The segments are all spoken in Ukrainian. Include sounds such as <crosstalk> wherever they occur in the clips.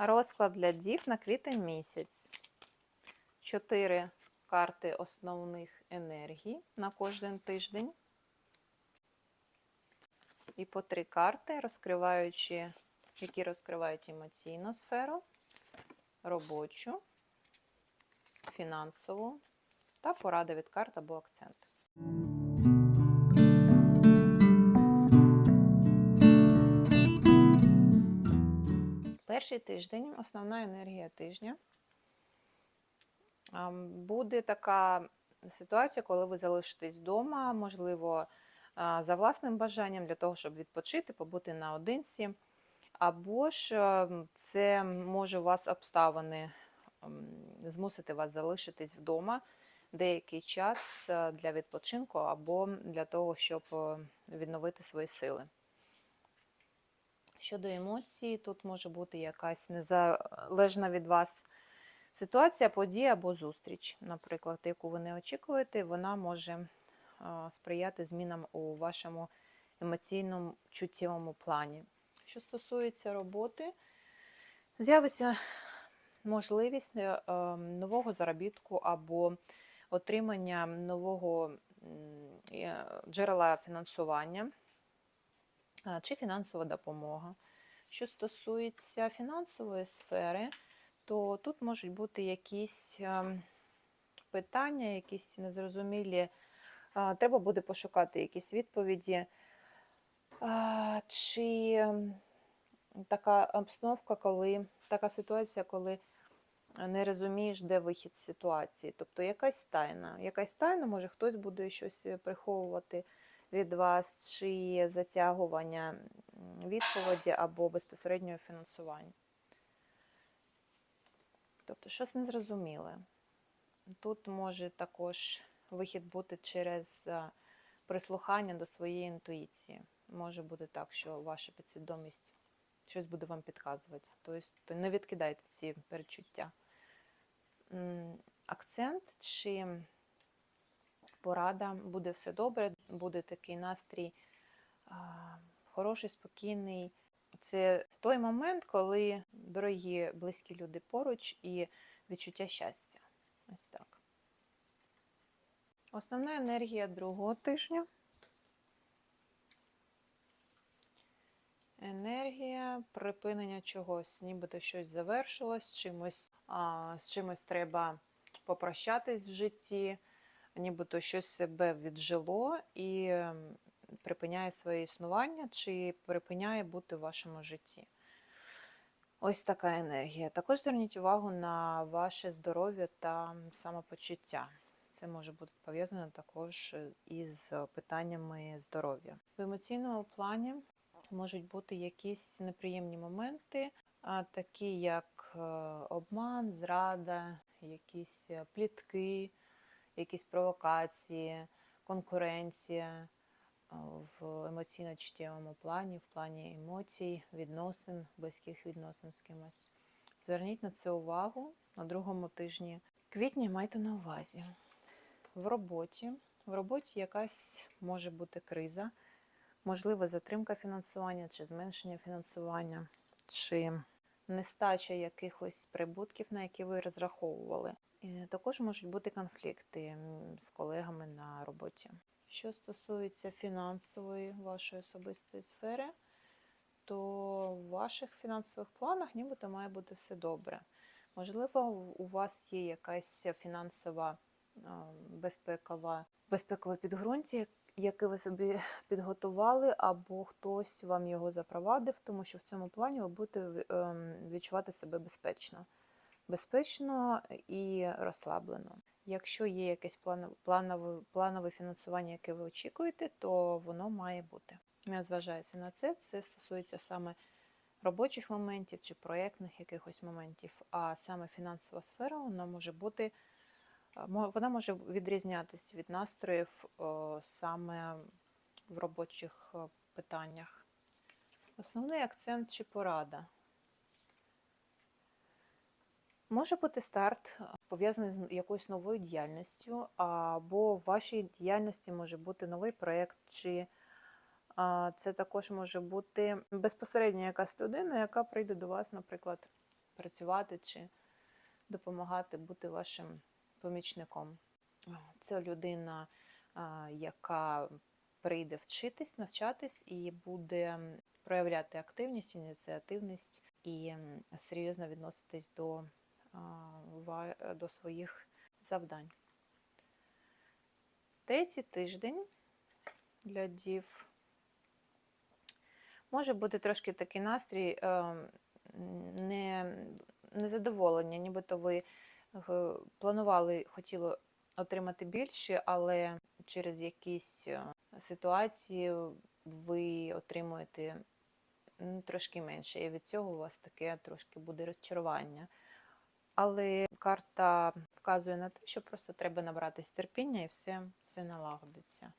Розклад для дів на квітень місяць. Чотири карти основних енергій на кожен тиждень. І по три карти, розкриваючи, які розкривають емоційну сферу, робочу, фінансову та порада від карт або акцент. Перший тиждень, основна енергія тижня. Буде така ситуація, коли ви залишитесь вдома, можливо, за власним бажанням для того, щоб відпочити, побути наодинці. Або ж е, це може у вас обставини змусити вас залишитись вдома деякий час е, для відпочинку або для того, щоб е, відновити свої сили. Щодо емоцій, тут може бути якась незалежна від вас ситуація, подія або зустріч, наприклад, яку ви не очікуєте, вона може сприяти змінам у вашому емоційному чуттєвому плані. Що стосується роботи, з'явиться можливість е, е, нового заробітку або отримання нового е, джерела фінансування чи фінансова допомога. Що стосується фінансової сфери, то тут можуть бути якісь питання, якісь незрозумілі. Треба буде пошукати якісь відповіді. Чи така обстановка, коли така ситуація, коли не розумієш, де вихід з ситуації. Тобто якась тайна. Якась тайна, може хтось буде щось е, приховувати від вас, чи є затягування відповіді або безпосереднього фінансування. Тобто щось незрозуміле. Тут може також вихід бути через е, прислухання до своєї інтуїції. Може бути так, що ваша підсвідомість щось буде вам підказувати. Тобто не відкидайте ці перечуття. Акцент чи порада, буде все добре, буде такий настрій хороший, спокійний. Це той момент, коли дорогі близькі люди поруч і відчуття щастя. Ось так. Основна енергія другого тижня. Енергія припинення чогось, нібито щось завершилось, чимось, а, з чимось треба попрощатись в житті, нібито щось себе віджило і ем, припиняє своє існування чи припиняє бути в вашому житті. Ось така енергія. Також зверніть увагу на ваше здоров'я та самопочуття. Це може бути пов'язано також із питаннями здоров'я. В емоційному плані можуть бути якісь неприємні моменти, такі як е, обман, зрада, якісь е, плітки, якісь провокації, конкуренція в емоційно-чуттєвому плані, в плані емоцій, відносин, близьких відносин з кимось. Зверніть на це увагу на другому тижні квітня майте на увазі. В роботі. В роботі якась може бути криза, можливо, затримка фінансування чи зменшення фінансування, чи нестача якихось прибутків, на які ви розраховували. І також можуть бути конфлікти з колегами на роботі. Що стосується фінансової вашої особистої сфери, то в ваших фінансових планах нібито має бути все добре. Можливо, у вас є якась фінансова безпекова, безпекове підґрунтя, яке ви собі <laughs> підготували, або хтось вам його запровадив, тому що в цьому плані ви будете ем, відчувати себе безпечно. Безпечно і розслаблено. Якщо є якесь планове, планове, фінансування, яке ви очікуєте, то воно має бути. Не на це, це стосується саме робочих моментів чи проєктних якихось моментів, а саме фінансова сфера вона може бути вона може відрізнятися від настроїв саме в робочих е, питаннях. Основний акцент чи порада. Може бути старт пов'язаний з якоюсь новою діяльністю, або в вашій діяльності може бути новий проєкт, чи це також може бути безпосередньо якась людина, яка прийде до вас, наприклад, працювати чи допомагати бути вашим помічником. Це людина, яка прийде вчитись, навчатись і буде проявляти активність, ініціативність і серйозно відноситись до, до своїх завдань. Третій тиждень для дів. Може бути трошки такий настрій е, не, незадоволення, нібито ви е, планували, хотіли отримати більше, але через якісь е, ситуації ви отримуєте трошки менше. І від цього у вас таке трошки буде розчарування. Але карта вказує на те, що просто треба набратись терпіння і все, все налагодиться.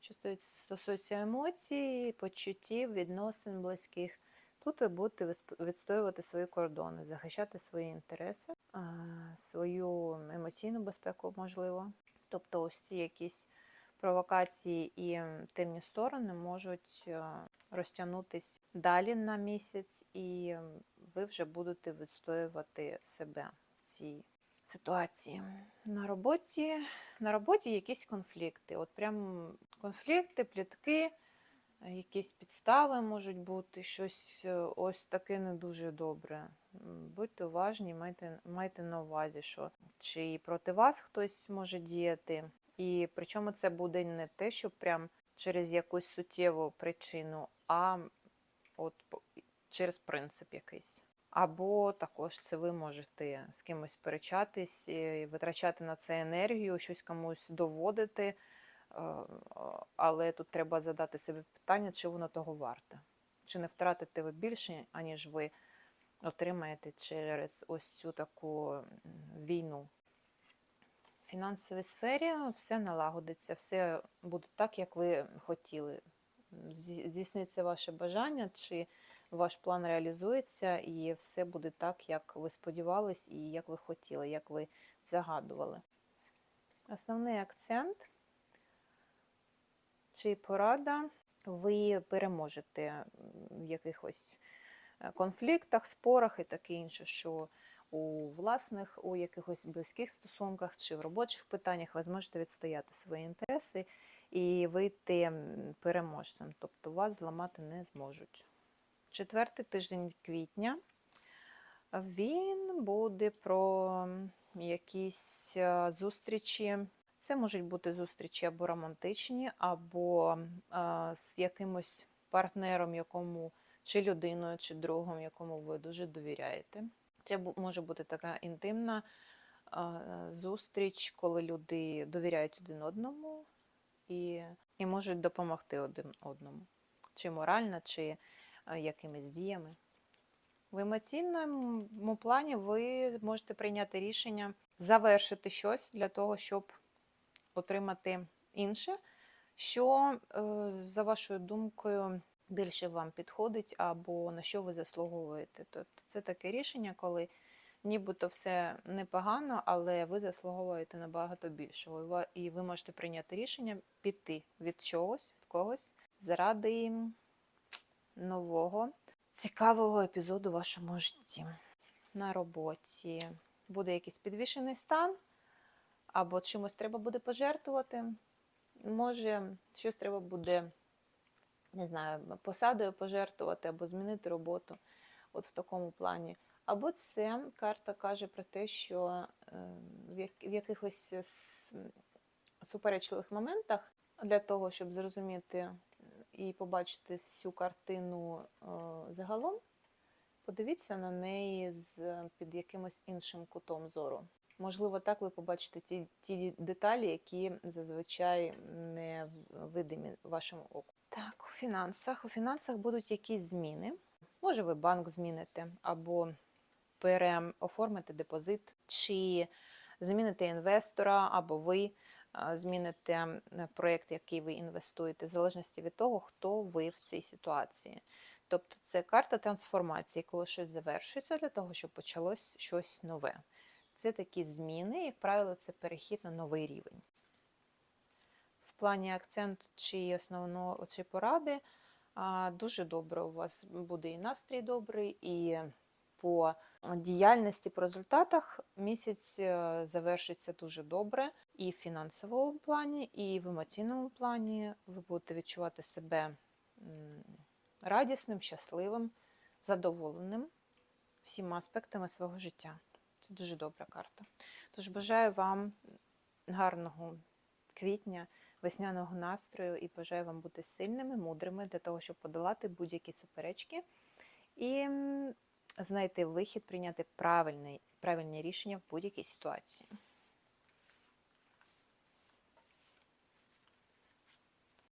Що стосується емоцій, почуттів, відносин близьких, тут ви будете відстоювати свої кордони, захищати свої інтереси, свою емоційну безпеку, можливо. Тобто, ось ці якісь провокації і темні сторони можуть е, розтягнутись далі на місяць, і ви вже будете відстоювати себе цій ситуації. На роботі, на роботі якісь конфлікти. От прям конфлікти, плітки, якісь підстави можуть бути, щось е, ось таке не дуже добре. Будьте уважні, майте, майте на увазі, що чи проти вас хтось може діяти. І причому це буде не те, що прям через якусь суттєву причину, а от через принцип якийсь. Або також це ви можете з кимось перечатись, і витрачати на це енергію, щось комусь доводити. е, Але тут треба задати собі питання, чи воно того варте. Чи не втратите ви більше, аніж ви отримаєте через ось цю таку війну. В фінансовій сфері все налагодиться, все буде так, як ви хотіли. Здійсниться ваше бажання, чи ваш план реалізується, і все буде так, як ви сподівались, і як ви хотіли, як ви загадували. Основний акцент чи порада, ви переможете в якихось е, конфліктах, спорах і таке інше, що у власних, у якихось близьких стосунках чи в робочих питаннях ви зможете відстояти свої інтереси і вийти переможцем, тобто вас зламати не зможуть. Четвертий тиждень квітня він буде про якісь е, зустрічі. Це можуть бути зустрічі або романтичні, або а, з якимось партнером, якому чи людиною, чи другом, якому ви дуже довіряєте. Це може бути така інтимна а, зустріч, коли люди довіряють один одному і, і можуть допомогти один одному, чи морально, чи якимись діями. В емоційному плані ви можете прийняти рішення завершити щось для того, щоб отримати інше, що, е, за вашою думкою, більше вам підходить, або на що ви заслуговуєте. Тобто це таке рішення, коли нібито все непогано, але ви заслуговуєте набагато більшого. І ви можете прийняти рішення піти від чогось, від когось заради нового цікавого епізоду в вашому житті. На роботі буде якийсь підвішений стан, або чимось треба буде пожертвувати. Може, щось треба буде, не знаю, посадою пожертвувати, або змінити роботу, от в такому плані. Або це карта каже про те, що е, в якихось суперечливих моментах для того, щоб зрозуміти і побачити всю картину е, загалом, подивіться на неї з під якимось іншим кутом зору. Можливо, так ви побачите ті, ті деталі, які зазвичай не видимі вашому оку. Так, у фінансах. У фінансах будуть якісь зміни. Може, ви банк зміните, або переоформите депозит, чи зміните інвестора, або ви зміните проєкт, який ви інвестуєте, в залежності від того, хто ви в цій ситуації. Тобто це карта трансформації, коли щось завершується для того, щоб почалось щось нове. Це такі зміни, як правило, це перехід на новий рівень. В плані акценту чи основного чи поради дуже добре у вас буде і настрій добрий, і по діяльності по результатах місяць е, завершиться дуже добре і в фінансовому плані, і в емоційному плані. Ви будете відчувати себе радісним, щасливим, задоволеним всіма аспектами свого життя. Це дуже добра карта. Тож бажаю вам гарного квітня, весняного настрою і бажаю вам бути сильними, мудрими для того, щоб подолати будь-які суперечки і знайти вихід, прийняти правильний, правильні рішення в будь-якій ситуації.